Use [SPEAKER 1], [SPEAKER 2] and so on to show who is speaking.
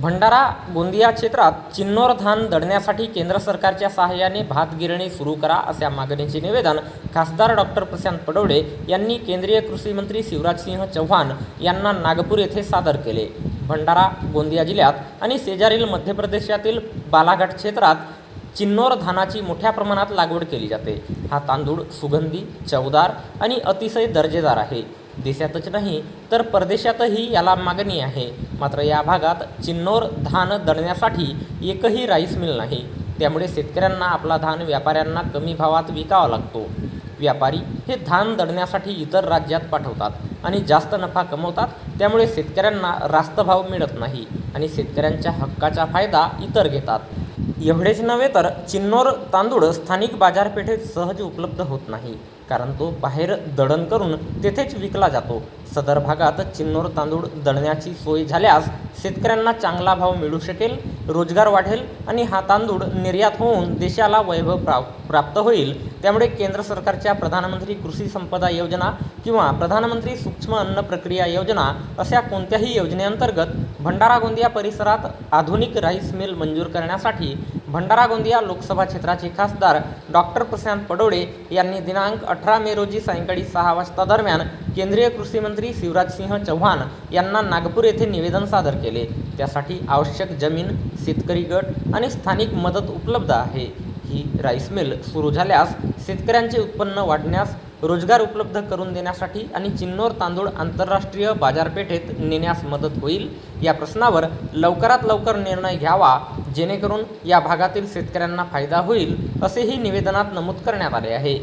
[SPEAKER 1] भंडारा गोंदिया क्षेत्रात चिन्नोर धान दडण्यासाठी केंद्र सरकारच्या सहाय्याने भात गिरणी सुरू करा अशा मागणीचे निवेदन खासदार डॉक्टर प्रशांत पडवळे यांनी केंद्रीय कृषी मंत्री शिवराजसिंह चव्हाण यांना नागपूर येथे सादर केले. भंडारा गोंदिया जिल्ह्यात आणि शेजारील मध्य प्रदेशातील बालाघाट क्षेत्रात चिन्नोर धानाची मोठ्या प्रमाणात लागवड केली जाते. हा तांदूळ सुगंधी चवदार आणि अतिशय दर्जेदार आहे. देशातच नाही तर परदेशातही याला मागणी आहे. मात्र या भागात चिन्नोर धान दळण्यासाठी एकही राईस मिल नाही. त्यामुळे शेतकऱ्यांना आपला धान व्यापाऱ्यांना कमी भावात विकावा लागतो. व्यापारी हे धान दळण्यासाठी इतर राज्यात पाठवतात आणि जास्त नफा कमवतात त्यामुळे शेतकऱ्यांना रास्त भाव मिळत नाही आणि शेतकऱ्यांच्या हक्काचा फायदा इतर घेतात. एवढेच नव्हे तर चिन्नोर तांदूळ स्थानिक बाजारपेठेत सहज उपलब्ध होत नाही. कारण तो बाहेर दळण करून तेथेच विकला जातो. सदर भागात चिन्नोर तांदूळ दळण्याची सोय झाल्यास शेतकऱ्यांना चांगला भाव मिळू शकेल रोजगार वाढेल आणि हा तांदूळ निर्यात होऊन देशाला वैभव प्राप प्राप्त होईल. त्यामुळे केंद्र सरकारच्या प्रधानमंत्री कृषी संपदा योजना किंवा प्रधानमंत्री सूक्ष्म अन्न प्रक्रिया योजना अशा कोणत्याही योजनेअंतर्गत भंडारा गोंदिया परिसरात आधुनिक राईस मिल मंजूर करण्यासाठी भंडारा गोंदिया लोकसभा क्षेत्राचे खासदार डॉक्टर प्रशांत पडोळे यांनी दिनांक अठरा मे रोजी सायंकाळी सहा वाजता दरम्यान केंद्रीय कृषी मंत्री शिवराजसिंह चव्हाण यांना नागपूर येथे निवेदन सादर केले. त्यासाठी आवश्यक जमीन शेतकरी गट आणि स्थानिक मदत उपलब्ध आहे. ही राईस मिल सुरू झाल्यास शेतकऱ्यांचे उत्पन्न वाढण्यास रोजगार उपलब्ध करून देण्यासाठी आणि चिन्नोर तांदूळ आंतरराष्ट्रीय बाजारपेठेत नेण्यास मदत होईल. या प्रश्नावर लवकरात लवकर निर्णय घ्यावा जेणेकरून या भागातील शेतकऱ्यांना फायदा होईल असेही निवेदनात नमूद करण्यात आले आहे.